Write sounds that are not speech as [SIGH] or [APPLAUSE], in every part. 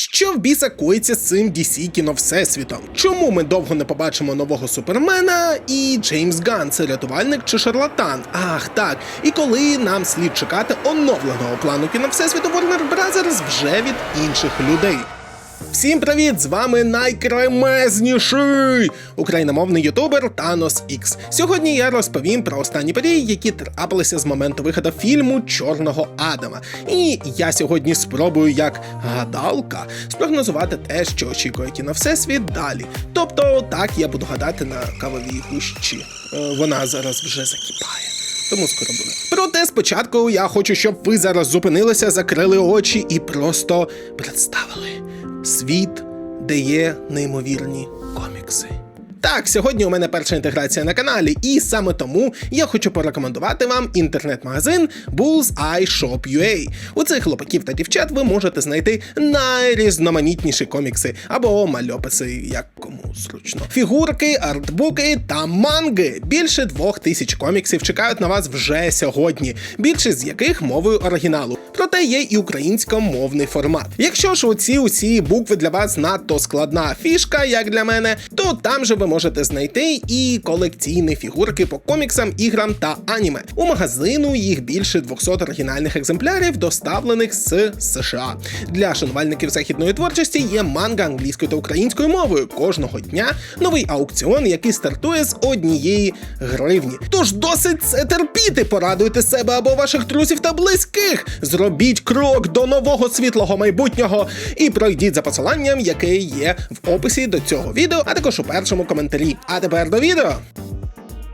Що в біса коїться з цим DC кіно всесвітом? Чому ми довго не побачимо нового супермена? І Джеймс Ган це рятувальник чи шарлатан? Ах так. І коли нам слід чекати оновленого плану кіно всесвіту Warner Bros. вже від інших людей. Всім привіт! З вами найкремезніший україномовний ютубер Thanos X. Сьогодні я розповім про останні події, які трапилися з моменту виходу фільму Чорного Адама. І я сьогодні спробую як гадалка спрогнозувати те, що очікує кіно Всесвіт далі. Тобто, так я буду гадати на кавовій гущі. Е, Вона зараз вже закипає. Тому скоро буде. Проте спочатку я хочу, щоб ви зараз зупинилися, закрили очі і просто представили світ, де є неймовірні комікси. Так, сьогодні у мене перша інтеграція на каналі, і саме тому я хочу порекомендувати вам інтернет-магазин Bullseye Shop UA. У цих хлопаків та дівчат ви можете знайти найрізноманітніші комікси або мальописи, як кому зручно. Фігурки, артбуки та манги. Більше двох тисяч коміксів чекають на вас вже сьогодні, більшість з яких мовою оригіналу. Проте є і українськомовний формат. Якщо ж оці усі букви для вас надто складна фішка, як для мене, то там же ви можете знайти і колекційні фігурки по коміксам, іграм та аніме. У магазину їх більше 200 оригінальних екземплярів, доставлених з США. Для шанувальників західної творчості є манга англійською та українською мовою. Кожного дня новий аукціон, який стартує з однієї гривні. Тож досить це терпіти, порадуйте себе або ваших друзів та близьких. Зробіть крок до нового світлого майбутнього і пройдіть за посиланням, яке є в описі до цього відео, а також у першому коментарі. А тепер до відео.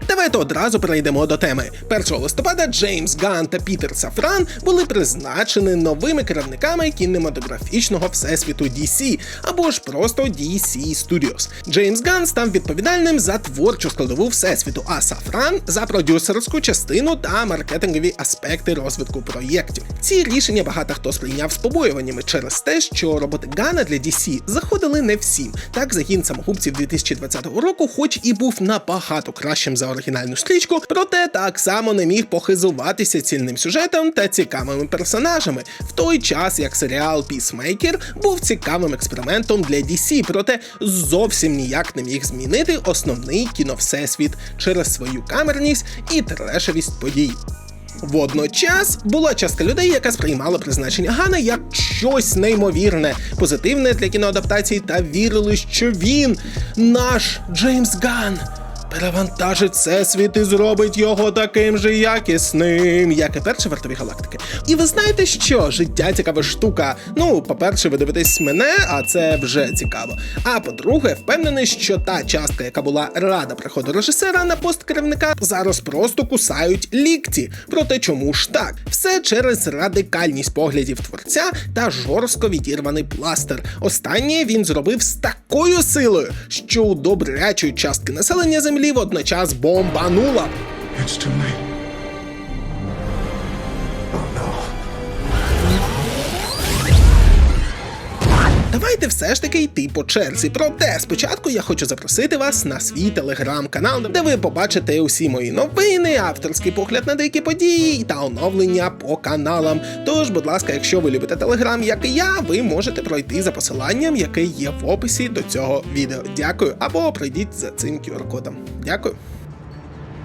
Давайте одразу перейдемо до теми. 1 листопада Джеймс Ганн та Пітер Сафран були призначені новими керівниками кінематографічного всесвіту DC, або ж просто DC Studios. Джеймс Ганн став відповідальним за творчу складову всесвіту, а Сафран за продюсерську частину та маркетингові аспекти розвитку проєктів. Ці рішення багато хто сприйняв з побоюваннями через те, що роботи Ганна для DC заходили не всім. Так, загін самогубців 2020 року, хоч і був набагато кращим за оригінальну стрічку, проте так само не міг похизуватися цільним сюжетом та цікавими персонажами, в той час як серіал Peacemaker був цікавим експериментом для DC, проте зовсім ніяк не міг змінити основний кіновсесвіт через свою камерність і трешевість подій. Водночас була частка людей, яка сприймала призначення Гана як щось неймовірне, позитивне для кіноадаптації та вірили, що він, наш Джеймс Ган, перевантажить всесвіт і зробить його таким же якісним, як і перші вартові галактики. І ви знаєте, що життя цікава штука. Ну, по-перше, ви дивитесь мене, а це вже цікаво. А по-друге, впевнений, що та частка, яка була рада приходу режисера на пост керівника, зараз просто кусають лікті. Проте чому ж так? Все через радикальність поглядів творця та жорстко відірваний пластер. Останнє він зробив з такою силою, що у добрячої частки населення землі водночас бомбанула. It's too late. Давайте все ж таки йти по черзі. Проте спочатку я хочу запросити вас на свій телеграм-канал, де ви побачите усі мої новини, авторський погляд на деякі події та оновлення по каналам. Тож, будь ласка, якщо ви любите телеграм, як і я, ви можете пройти за посиланням, яке є в описі до цього відео. Дякую, або пройдіть за цим QR-кодом. Дякую.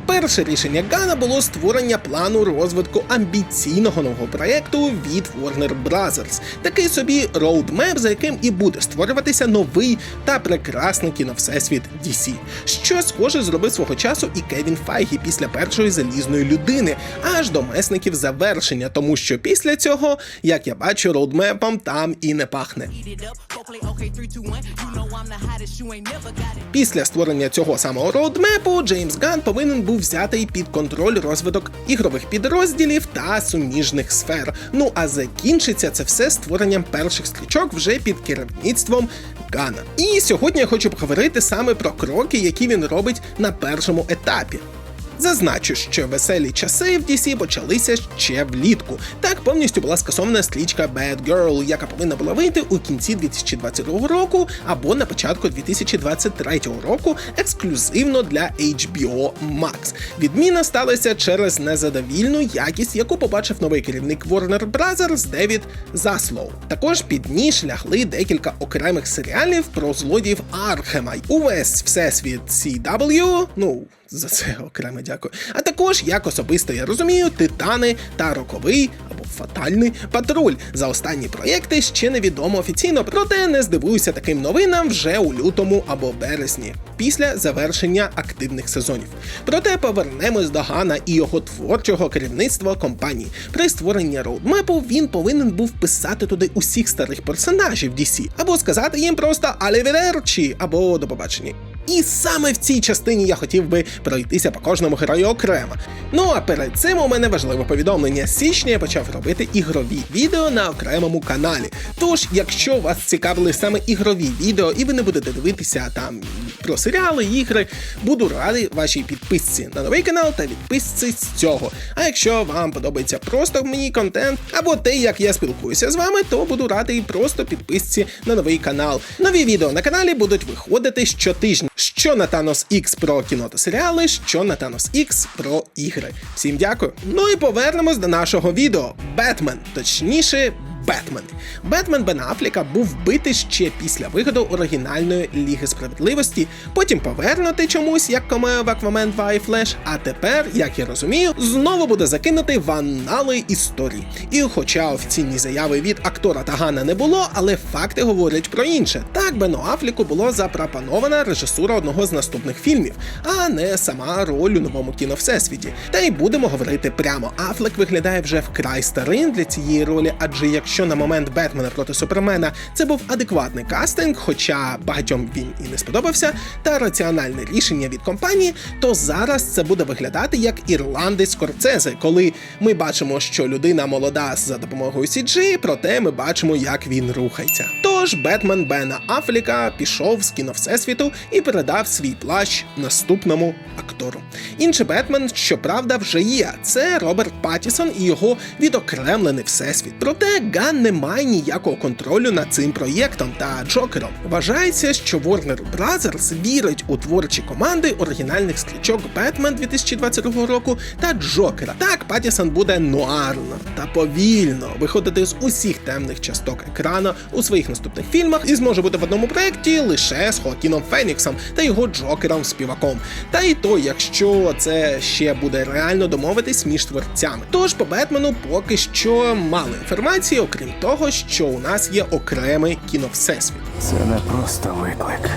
Перше рішення Гана було створення плану розвитку амбіційного нового проєкту від Warner Bros. Такий собі роудмеп, за яким і буде створюватися новий та прекрасний кіновсесвіт DC. Що схоже зробив свого часу і Кевін Файгі після першої залізної людини, аж до месників завершення, тому що після цього, як я бачу, роудмепом там і не пахне. Після створення цього самого роудмепу Джеймс Ган повинен був взяти під контроль розвиток ігрових підрозділів та суміжних сфер. Ну а закінчиться це все створенням перших стрічок вже під керівництвом Гана. І сьогодні я хочу поговорити саме про кроки, які він робить на першому етапі. Зазначу, що веселі часи в DC почалися ще влітку. Так повністю була скасована стрічка Bad Girl, яка повинна була вийти у кінці 2022 року або на початку 2023 року ексклюзивно для HBO Max. Відміна сталася через незадовільну якість, яку побачив новий керівник Warner Bros. Девід Заслоу. Також під ніж лягли декілька окремих серіалів про злодіїв Архема. Увесь всесвіт CW, ну за це окремо дякую. А також, як особисто я розумію, титани та роковий або фатальний патруль. За останні проєкти ще невідомо офіційно, проте не здивуюся таким новинам вже у лютому або березні, після завершення активних сезонів. Проте повернемось до Гана і його творчого керівництва компанії. При створенні роудмепу він повинен був писати туди усіх старих персонажів DC, або сказати їм просто «Алівідерчі» або до побачення. І саме в цій частині я хотів би пройтися по кожному герою окремо. Ну а перед цим у мене важливе повідомлення. З січня я почав робити ігрові відео на окремому каналі. Тож, якщо вас цікавили саме ігрові відео, і ви не будете дивитися там про серіали, ігри, буду радий вашій підписці на новий канал та відписці з цього. А якщо вам подобається просто мій контент або те, як я спілкуюся з вами, то буду радий просто підписці на новий канал. Нові відео на каналі будуть виходити щотижня. Що на Thanos X про кіно та серіали, що на Thanos X про ігри. Всім дякую. Ну і повернемось до нашого відео. Бетмен, точніше. Бетмен. Бетмен Бен Афліка був вбитий ще після виходу оригінальної Ліги справедливості, потім повернутий чомусь як камео в Аквамен 2 і Флеш, а тепер, як я розумію, знову буде закинутий в анали історії. І хоча офіційні заяви від актора Тагана не було, але факти говорять про інше. Так Бену Афліку було запропонована режисура одного з наступних фільмів, а не сама роль у новому кіно всесвіті. Та й будемо говорити прямо. Афлек виглядає вже вкрай старим для цієї ролі, адже якщо на момент Бетмена проти Супермена це був адекватний кастинг, хоча багатьом він і не сподобався, та раціональне рішення від компанії, то зараз це буде виглядати як ірландець Скорцезе, коли ми бачимо, що людина молода за допомогою CG, проте ми бачимо, як він рухається. Тож Бетмен Бена Афліка пішов з кіно всесвіту і передав свій плащ наступному актору. Інший Бетмен, щоправда, вже є. Це Роберт Паттісон і його відокремлений всесвіт. Проте Ган не має ніякого контролю над цим проєктом та Джокером. Вважається, що Warner Bros. вірить у творчі команди оригінальних стрічок Бетмен 2022 року та Джокера. Так, Паттісон буде нуарно та повільно виходити з усіх темних часток екрану у своїх наступних фільмах і зможе бути в одному проєкті лише з Хоакіном Феніксом та його Джокером співаком. Та й то, якщо це ще буде реально домовитись між творцями. Тож по Бетмену поки що мало інформації, окрім того, що у нас є окремий кіно всесвіт. Це не просто виклик.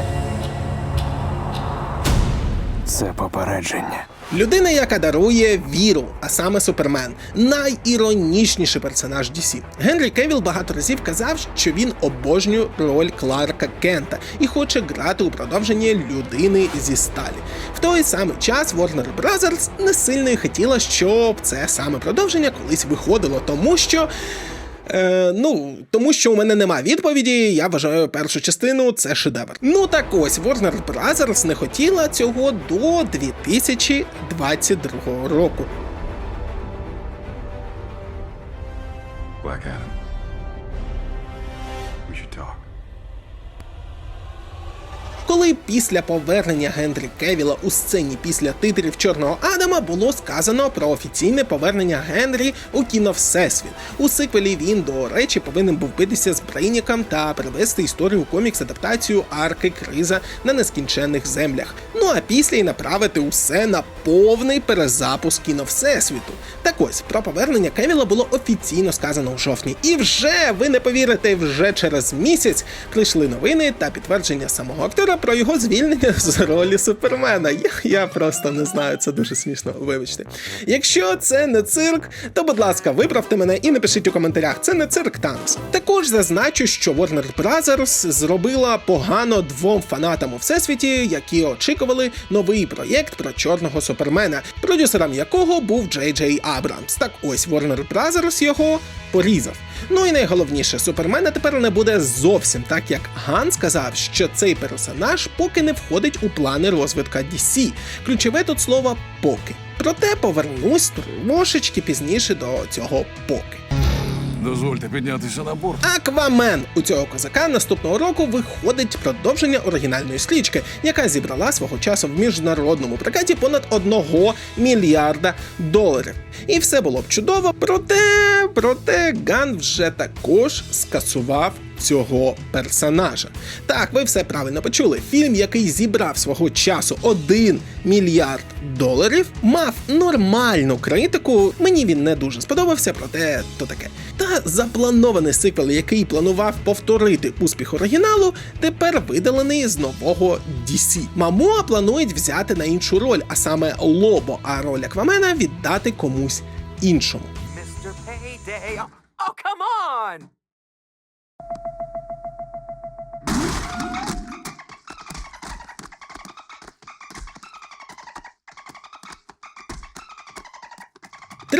Це попередження. Людина, яка дарує віру, а саме Супермен, найіронічніший персонаж DC. Генрі Кевіл багато разів казав, що він обожнює роль Кларка Кента і хоче грати у продовженні людини зі сталі. В той самий час Warner Bros. не сильно хотіла, щоб це саме продовження колись виходило, тому що. Е, ну, тому що у мене нема відповіді, я вважаю першу частину це шедевр. Ну так ось, Warner Bros. не хотіла цього до 2022 року. Black Adam. Коли після повернення Генрі Кевіла у сцені після титрів Чорного Адама було сказано про офіційне повернення Генрі у кіно Всесвіт. У сиквелі він, до речі, повинен був битися з Брейніком та привести історію комікс адаптацію арки Криза на нескінченних землях. Ну а після й направити усе на повний перезапуск кіно Всесвіту. Так ось про повернення Кевіла було офіційно сказано в жовтні. І вже ви не повірите, вже через місяць прийшли новини та підтвердження самого актора про його звільнення з ролі Супермена. Я, я просто не знаю, це дуже смішно. Вибачте. Якщо це не цирк, то будь ласка, виправте мене і напишіть у коментарях. Це не цирк Танос. Також зазначу, що Warner Bros. зробила погано двом фанатам у всесвіті, які очікували новий проєкт про чорного супермена, продюсером якого був Джей Джей Абрамс. Так ось Warner Bros. його порізав. Ну і найголовніше, Супермена тепер не буде зовсім так, як Ган сказав, що цей персонаж поки не входить у плани розвитка DC. Ключове тут слово поки. Проте повернусь трошечки пізніше до цього поки. Дозвольте піднятися на борт. Аквамен у цього козака наступного року виходить продовження оригінальної стрічки, яка зібрала свого часу в міжнародному прокаті понад 1 мільярда доларів. І все було б чудово, проте, проте Ган вже також скасував цього персонажа. Так, ви все правильно почули. Фільм, який зібрав свого часу 1 мільярд доларів, мав нормальну критику. Мені він не дуже сподобався, проте то таке. Та запланований сиквел, який планував повторити успіх оригіналу, тепер видалений з нового DC. Мамоа планують взяти на іншу роль, а саме Лобо, а роль Аквамена віддати комусь іншому. Mr. Payday. Oh, come on!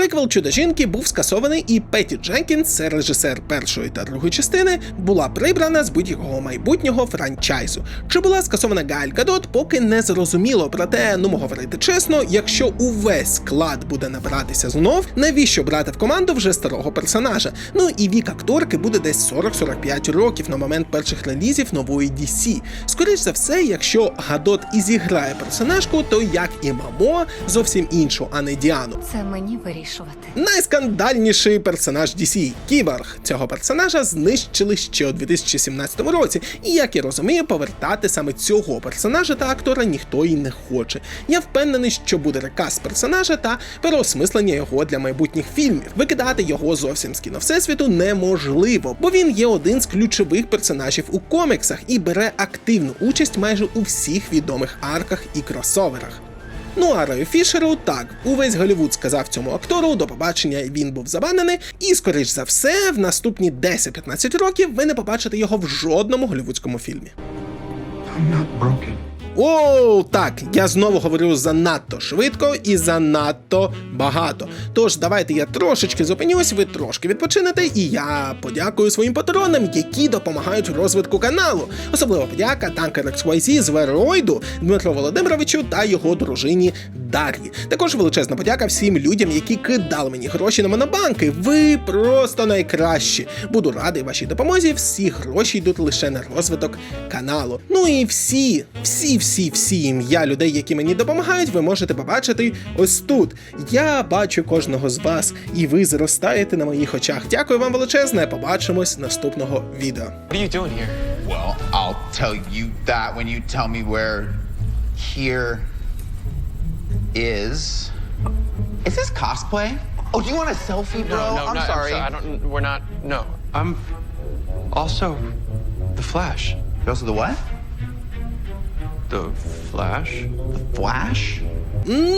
Триквел Чудо жінки був скасований, і Петі Дженкінс, режисер першої та другої частини, була прибрана з будь-якого майбутнього франчайзу. Чи була скасована Галь Гадот, поки не зрозуміло. Проте, ну говорити чесно, якщо увесь склад буде набиратися знов, навіщо брати в команду вже старого персонажа? Ну і вік акторки буде десь 40-45 років на момент перших релізів нової DC. Скоріш за все, якщо Гадот і зіграє персонажку, то як і Мамо, зовсім іншу, а не Діану. Це мені вирішувати. Найскандальніший персонаж DC – Кіборг. Цього персонажа знищили ще у 2017 році, і як я розумію, повертати саме цього персонажа та актора ніхто і не хоче. Я впевнений, що буде рекаст персонажа та переосмислення його для майбутніх фільмів. Викидати його зовсім з кіно всесвіту неможливо, бо він є один з ключових персонажів у коміксах і бере активну участь майже у всіх відомих арках і кросоверах. Ну а Рою Фішеру так, увесь Голівуд сказав цьому актору до побачення він був забанений, і, скоріш за все, в наступні 10-15 років ви не побачите його в жодному голівудському фільмі. I'm not broken. О, так, я знову говорю занадто швидко і занадто багато. Тож давайте я трошечки зупинюсь, ви трошки відпочинете, і я подякую своїм патронам, які допомагають розвитку каналу. Особливо подяка Танкер XYZ з Веройду, Дмитро Володимировичу та його дружині Дар'ї. Також величезна подяка всім людям, які кидали мені гроші на монобанки. Ви просто найкращі. Буду радий вашій допомозі. Всі гроші йдуть лише на розвиток каналу. Ну і всі, всі, всі, всі ім'я людей, які мені допомагають, ви можете побачити ось тут. Я бачу кожного з вас, і ви зростаєте на моїх очах. Дякую вам величезне. Побачимось наступного відео. What are you doing here? Well, I'll tell you that when you tell me where here is. Is this cosplay? Oh, do you want a selfie, bro? no, no, I'm no, sorry. I don't. We're not. No, I'm also the Flash. You're also the what? The Flash. Flash?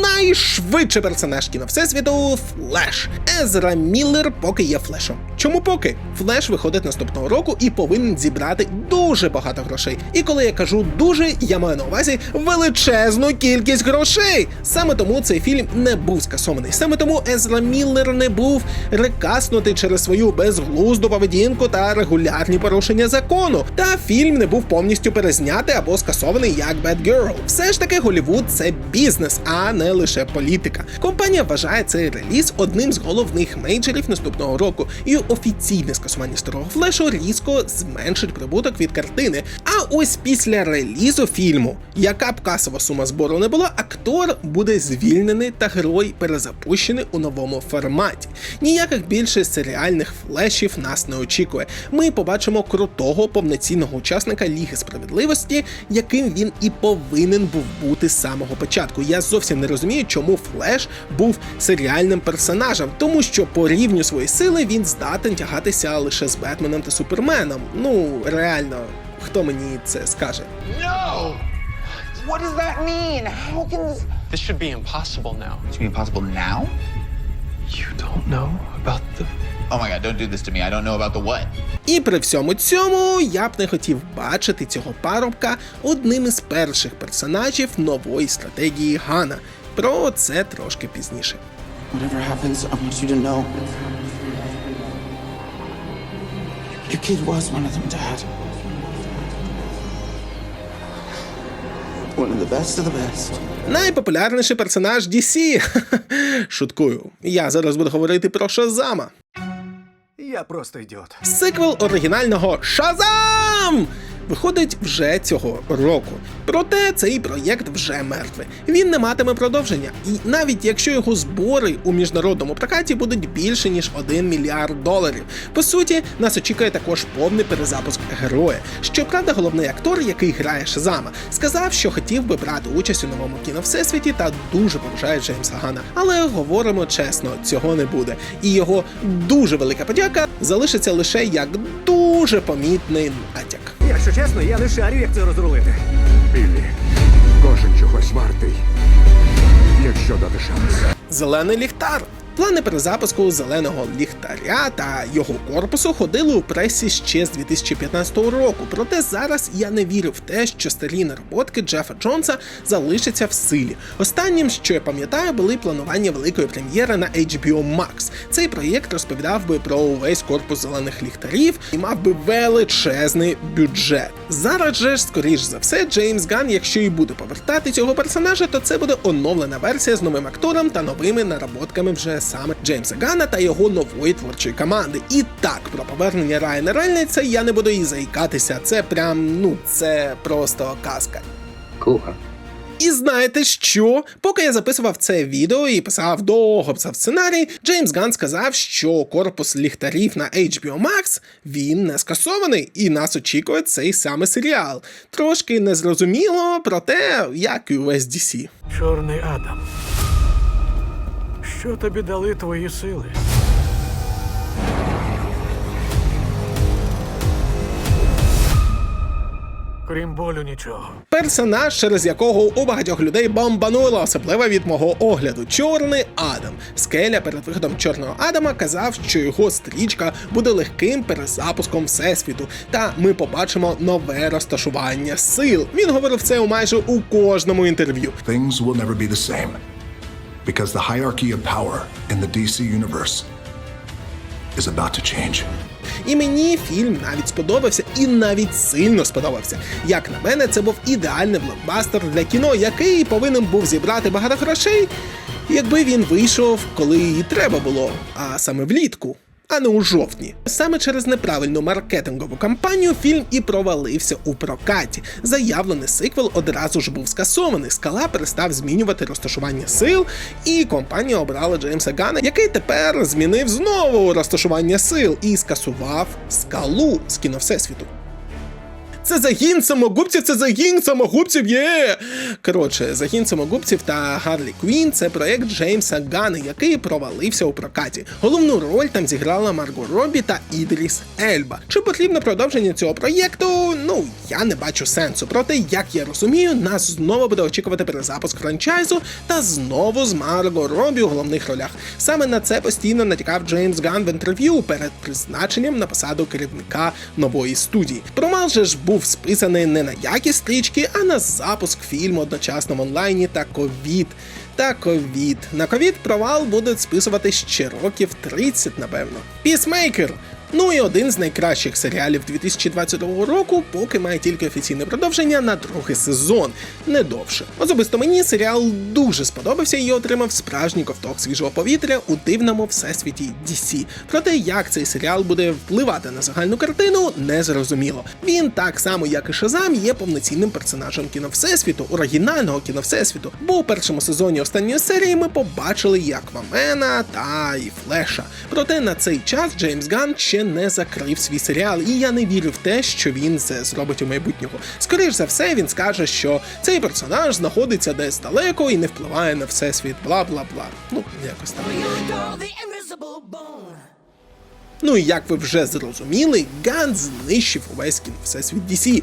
Найшвидший персонаж кіно Всесвіту Флеш. Езра Міллер поки є флешом. Чому поки? Флеш виходить наступного року і повинен зібрати дуже багато грошей. І коли я кажу дуже, я маю на увазі величезну кількість грошей. Саме тому цей фільм не був скасований. Саме тому Езра Міллер не був рекаснутий через свою безглузду поведінку та регулярні порушення закону. Та фільм не був повністю перезнятий або скасований як Bad Girl. Все ж таки, Голівуд це бізнес, а не лише політика. Компанія вважає цей реліз одним з головних мейджерів наступного року, і офіційне скасування старого флешу різко зменшить прибуток від картини. А ось після релізу фільму, яка б касова сума збору не була, актор буде звільнений та герой перезапущений у новому форматі. Ніяких більше серіальних флешів нас не очікує. Ми побачимо крутого повноцінного учасника Ліги справедливості, яким він і повинен був бути з самого початку. Я зовсім не розумію, чому Флеш був серіальним персонажем, тому що по рівню своєї сили він здатен тягатися лише з Бетменом та Суперменом. Ну реально, хто мені це скаже? No! What does that mean? How can this. This should be impossible now. It's gonna be impossible now? You don't know about the. Oh my god, don't do this to me. I don't know about the what. І при всьому цьому я б не хотів бачити цього парубка одним із перших персонажів нової стратегії Гана. Про це трошки пізніше. Whatever happens, I want you to know Your kid was one of them, Dad. One of the best of the best. Найпопулярніший персонаж DC. [LAUGHS] Шуткую. Я зараз буду говорити про Шазама. Я просто ідіот. Сиквел оригінального Шазам! Виходить вже цього року. Проте цей проєкт вже мертвий. Він не матиме продовження. І навіть якщо його збори у міжнародному прокаті будуть більше ніж 1 мільярд доларів. По суті, нас очікує також повний перезапуск героя. Щоправда, головний актор, який грає Шазама, сказав, що хотів би брати участь у новому кіно всесвіті та дуже поважає Джеймса Гана. Але говоримо чесно, цього не буде. І його дуже велика подяка залишиться лише як дуже помітний натяк. Якщо чесно, я не шарю, як це розрулити. Біллі, кожен чогось вартий, якщо дати шанс. Зелений ліхтар. Плани перезапуску зеленого ліхтаря та його корпусу ходили у пресі ще з 2015 року. Проте зараз я не вірю в те, що старі наработки Джефа Джонса залишаться в силі. Останнім, що я пам'ятаю, були планування великої прем'єри на HBO Max. Цей проєкт розповідав би про увесь корпус зелених ліхтарів і мав би величезний бюджет. Зараз же ж, скоріш за все, Джеймс Ган, якщо і буде повертати цього персонажа, то це буде оновлена версія з новим актором та новими наработками вже саме Джеймса Гана та його нової творчої команди. І так, про повернення Райана Рейнольдса я не буду і заїкатися. Це прям, ну, це просто казка. І знаєте що? Поки я записував це відео і писав довго писав сценарій, Джеймс Ган сказав, що корпус ліхтарів на HBO Max він не скасований, і нас очікує цей саме серіал. Трошки незрозуміло, проте як і увесь DC. Чорний Адам. Що тобі дали твої сили? Крім болю нічого. Персонаж, через якого у багатьох людей бомбануло, особливо від мого огляду. Чорний Адам. Скеля перед виходом Чорного Адама казав, що його стрічка буде легким перезапуском всесвіту, та ми побачимо нове розташування сил. Він говорив це у майже у кожному інтерв'ю. Things will never be the same. Because the hierarchy of power in the DC universe is about to change. І мені фільм навіть сподобався і навіть сильно сподобався. Як на мене, це був ідеальний блокбастер для кіно, який повинен був зібрати багато грошей, якби він вийшов, коли і треба було, а саме влітку. А не у жовтні. Саме через неправильну маркетингову кампанію фільм і провалився у прокаті. Заявлений сиквел одразу ж був скасований. Скала перестав змінювати розташування сил, і компанія обрала Джеймса Гана, який тепер змінив знову розташування сил і скасував скалу з кіно Всесвіту. Це загін самогубців, це загін самогубців є. Коротше, загін самогубців та Гарлі Квін це проект Джеймса Гана, який провалився у прокаті. Головну роль там зіграла Марго Робі та Ідріс Ельба. Чи потрібно продовження цього проєкту? Ну я не бачу сенсу. Проте, як я розумію, нас знову буде очікувати перезапуск франчайзу та знову з Марго Робі у головних ролях. Саме на це постійно натякав Джеймс Ган в інтерв'ю перед призначенням на посаду керівника нової студії. Промал же ж був списаний не на якість стрічки, а на запуск фільму одночасно в онлайні та ковід. Та ковід. На ковід провал будуть списувати ще років 30, напевно. Пісмейкер. Ну і один з найкращих серіалів 2022 року, поки має тільки офіційне продовження на другий сезон, не довше. Особисто мені серіал дуже сподобався і отримав справжній ковток свіжого повітря у дивному всесвіті DC. Проте, як цей серіал буде впливати на загальну картину, не зрозуміло. Він так само, як і Шазам, є повноцінним персонажем кіно Всесвіту, оригінального кіно Всесвіту. Бо у першому сезоні останньої серії ми побачили і Аквамена та і Флеша. Проте на цей час Джеймс Ган ще не закрив свій серіал, і я не вірю в те, що він це зробить у майбутньому. Скоріше за все, він скаже, що цей персонаж знаходиться десь далеко і не впливає на всесвіт, бла бла бла. Ну, якось там. Ну і як ви вже зрозуміли, Ган знищив увесь кіно всесвіт DC.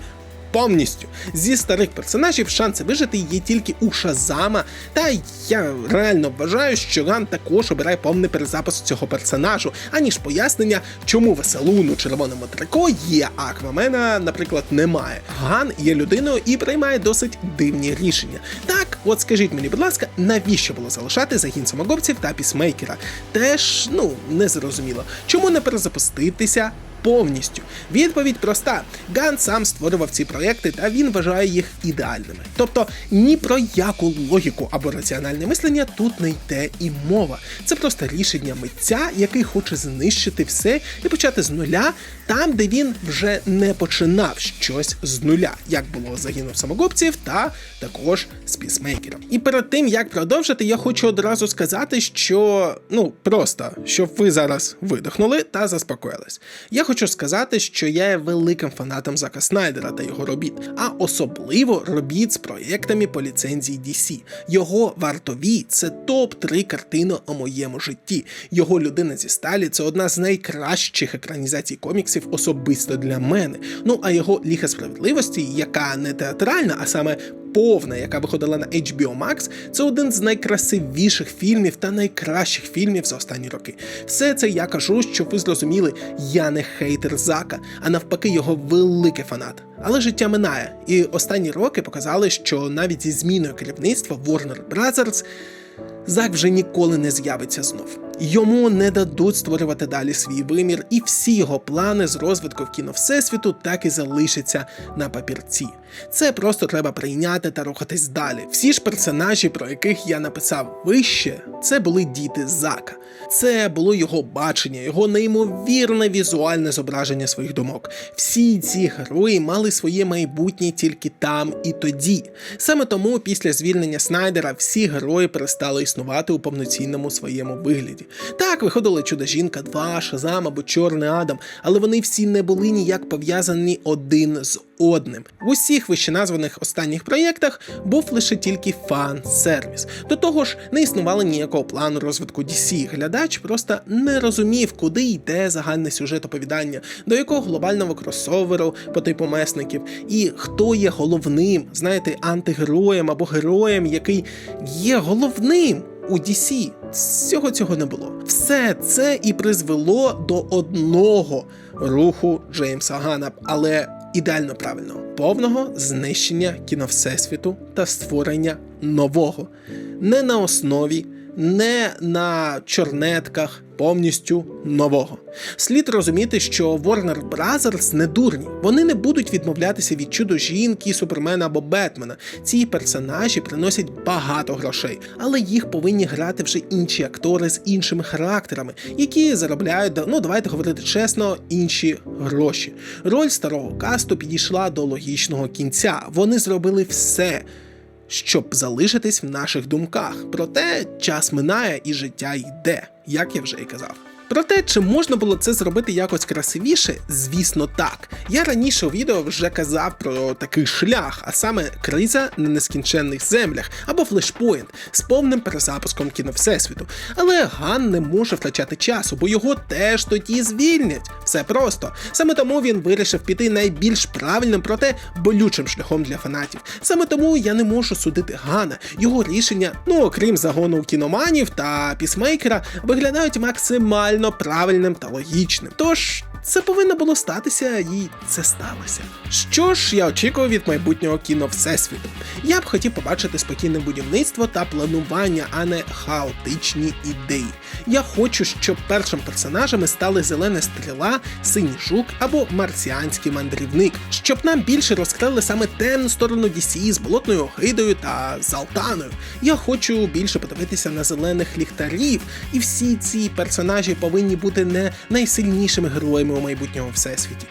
Повністю зі старих персонажів шанси вижити є тільки у Шазама. Та я реально вважаю, що Ган також обирає повний перезапуск цього персонажу, аніж пояснення, чому веселуну червоному трико є, а Аквамена, наприклад, немає. Ган є людиною і приймає досить дивні рішення. Так, от скажіть мені, будь ласка, навіщо було залишати загін самогубців та пісмейкера? Теж ну не зрозуміло. Чому не перезапуститися повністю? Відповідь проста: Ган сам створював ці проекти та він вважає їх ідеальними. Тобто ні про яку логіку або раціональне мислення тут не йде і мова. Це просто рішення митця, який хоче знищити все і почати з нуля, там, де він вже не починав щось з нуля, як було загинув самогубців та також з пісмейкером. І перед тим як продовжити, я хочу одразу сказати, що ну просто щоб ви зараз видихнули та заспокоїлись. Я хочу сказати, що я є великим фанатом Зака Снайдера та його робіт, а особливо робіт з проєктами по ліцензії DC. Його вартові це топ-3 картини у моєму житті. Його людина зі сталі це одна з найкращих екранізацій коміксів особисто для мене. Ну а його ліга справедливості, яка не театральна, а саме повна, яка виходила на HBO Max, це один з найкрасивіших фільмів та найкращих фільмів за останні роки. Все це я кажу, щоб ви зрозуміли, я не хейтер Зака, а навпаки, його великий фанат. Але життя минає, і останні роки показали, що навіть зі зміною керівництва Warner Brothers Зак вже ніколи не з'явиться знов. Йому не дадуть створювати далі свій вимір, і всі його плани з розвитку в кіно Всесвіту так і залишаться на папірці. Це просто треба прийняти та рухатись далі. Всі ж персонажі, про яких я написав вище, це були діти Зака. Це було його бачення, його неймовірне візуальне зображення своїх думок. Всі ці герої мали своє майбутнє тільки там і тоді. Саме тому після звільнення Снайдера всі герої перестали існувати у повноцінному своєму вигляді. Так, виходили Чудо Жінка 2, Шазам або Чорний Адам, але вони всі не були ніяк пов'язані один з одним. В усіх вищеназваних останніх проєктах був лише тільки фан-сервіс. До того ж, не існувало ніякого плану розвитку DC. Глядач просто не розумів, куди йде загальний сюжет оповідання, до якого глобального кросоверу по типу месників, і хто є головним, знаєте, антигероєм або героєм, який є головним у DC. Всього цього не було. Все це і призвело до одного руху Джеймса Гана, але ідеально правильного повного знищення кіновсесвіту та створення нового, не на основі, не на чорнетках, повністю нового. Слід розуміти, що Warner Brothers не дурні. Вони не будуть відмовлятися від чудо жінки, супермена або Бетмена. Ці персонажі приносять багато грошей, але їх повинні грати вже інші актори з іншими характерами, які заробляють, ну давайте говорити чесно, інші гроші. Роль старого касту підійшла до логічного кінця. Вони зробили все щоб залишитись в наших думках. Проте час минає і життя йде, як я вже і казав. Проте, чи можна було це зробити якось красивіше? Звісно, так. Я раніше у відео вже казав про такий шлях, а саме криза на нескінченних землях або флешпоінт з повним перезапуском кіно Всесвіту. Але Ган не може втрачати часу, бо його теж тоді звільнять. Все просто. Саме тому він вирішив піти найбільш правильним, проте болючим шляхом для фанатів. Саме тому я не можу судити Гана. Його рішення, ну окрім загону кіноманів та пісмейкера, виглядають максимально правильним та логічним. Тож. Це повинно було статися, і це сталося. Що ж я очікую від майбутнього кіно Всесвіту? Я б хотів побачити спокійне будівництво та планування, а не хаотичні ідеї. Я хочу, щоб першим персонажами стали зелена стріла, синій жук або марсіанський мандрівник, щоб нам більше розкрили саме темну сторону DC з болотною огидою та Залтаною. Я хочу більше подивитися на зелених ліхтарів, і всі ці персонажі повинні бути не найсильнішими героями у майбутньому всесвіті.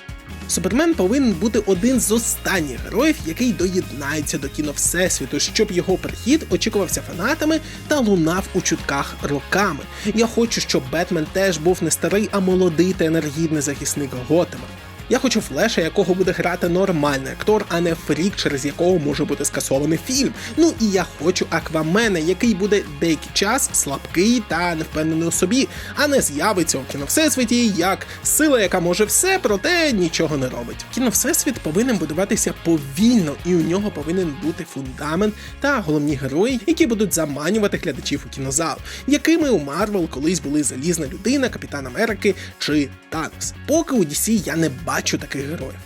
Супермен повинен бути один з останніх героїв, який доєднається до кіно Всесвіту, щоб його прихід очікувався фанатами та лунав у чутках роками. Я хочу, щоб Бетмен теж був не старий, а молодий та енергійний захисник Готема. Я хочу флеша, якого буде грати нормальний актор, а не фрік, через якого може бути скасований фільм. Ну і я хочу Аквамена, який буде деякий час слабкий та невпевнений у собі, а не з'явиться у кіно Всесвіті як сила, яка може все, проте нічого не робить. Кіно Всесвіт повинен будуватися повільно, і у нього повинен бути фундамент та головні герої, які будуть заманювати глядачів у кінозал, якими у Марвел колись були Залізна людина, Капітан Америки чи Танос. Поки у DC я не бачу таких героїв.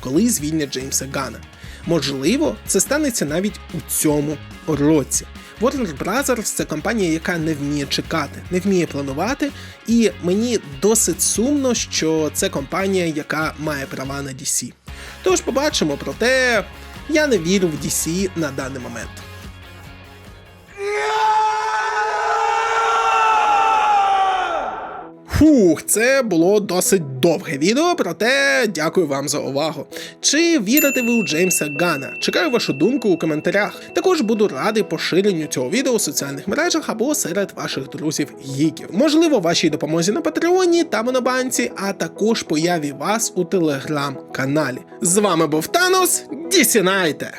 Коли звільнять Джеймса Гана. Можливо, це станеться навіть у цьому році. Warner Brothers це компанія, яка не вміє чекати, не вміє планувати, і мені досить сумно, що це компанія, яка має права на DC. Тож побачимо, проте я не вірю в DC на даний момент. Фух, це було досить довге відео, проте дякую вам за увагу. Чи вірите ви у Джеймса Гана? Чекаю вашу думку у коментарях. Також буду радий поширенню цього відео у соціальних мережах або серед ваших друзів гіків. Можливо, вашій допомозі на Патреоні та Монобанці, а також появі вас у телеграм-каналі. З вами був Танос. Дісінайте!